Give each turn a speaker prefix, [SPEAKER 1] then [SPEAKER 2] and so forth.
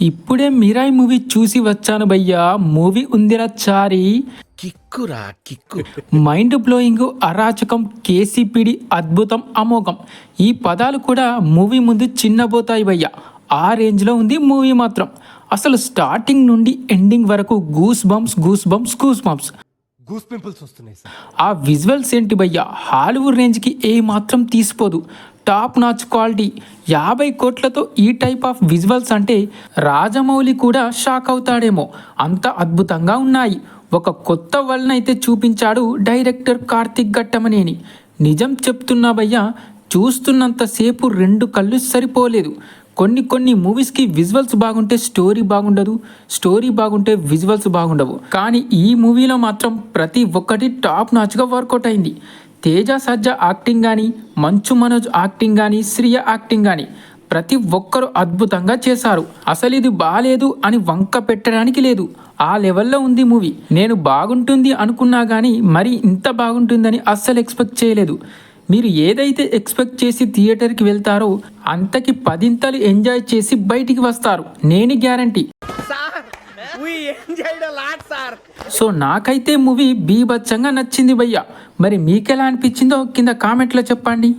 [SPEAKER 1] ఇప్పుడే మిరాయి మూవీ చూసి వచ్చాను భయ్యా. మూవీ ఉందిరా చారి
[SPEAKER 2] కిక్కురా కిక్కు.
[SPEAKER 1] మైండ్ బ్లోయింగ్ అరాచకం కేసీపీడి అద్భుతం అమోఘం. ఈ పదాలు కూడా మూవీ ముందు చిన్నబోతాయి భయ్యా. ఆ రేంజ్లో ఉంది మూవీ మాత్రం. అసలు స్టార్టింగ్ నుండి ఎండింగ్ వరకు goose bumps goose bumps goose bumps
[SPEAKER 3] goose pimples వస్తున్నాయి
[SPEAKER 1] ఆ విజువల్స్ ఏంటి భయ్యా? హాలీవుడ్ రేంజ్కి ఏ మాత్రం తీసిపోదు. Top notch quality. యాభై కోట్లతో ఈ టైప్ ఆఫ్ విజువల్స్ అంటే రాజమౌళి కూడా షాక్ అవుతాడేమో. అంత అద్భుతంగా ఉన్నాయి. ఒక కొత్త వలనైతే చూపించాడు డైరెక్టర్ కార్తిక్ ఘట్టమనేని. నిజం చెప్తున్నా భయ్యా చూస్తున్నంతసేపు రెండు కళ్ళు సరిపోలేదు. కొన్ని కొన్ని మూవీస్కి విజువల్స్ బాగుంటే స్టోరీ బాగుండదు స్టోరీ బాగుంటే విజువల్స్ బాగుండవు. కానీ ఈ మూవీలో మాత్రం ప్రతి ఒక్కటి టాప్ నాచ్గా వర్కౌట్ అయింది. తేజ సజ్జ యాక్టింగ్ కానీ మంచు మనోజ్ యాక్టింగ్ కానీ శ్రియ యాక్టింగ్ కానీ ప్రతి ఒక్కరు అద్భుతంగా చేశారు. అసలు ఇది బాగాలేదు అని వంక పెట్టడానికి లేదు. ఆ లెవెల్లో ఉంది మూవీ. నేను బాగుంటుంది అనుకున్నా కానీ మరి ఇంత బాగుంటుందని అస్సలు ఎక్స్పెక్ట్ చేయలేదు. మీరు ఏదైతే ఎక్స్పెక్ట్ చేసి థియేటర్కి వెళ్తారో అంతకి పదింతలు ఎంజాయ్ చేసి బయటికి వస్తారు. నేను guarantee.
[SPEAKER 2] We enjoyed lot sir
[SPEAKER 1] so నాకైతే మూవీ బీభత్సంగా నచ్చింది భయ్య. మరి మీకెలా అనిపించిందో కింద కామెంట్లో చెప్పండి.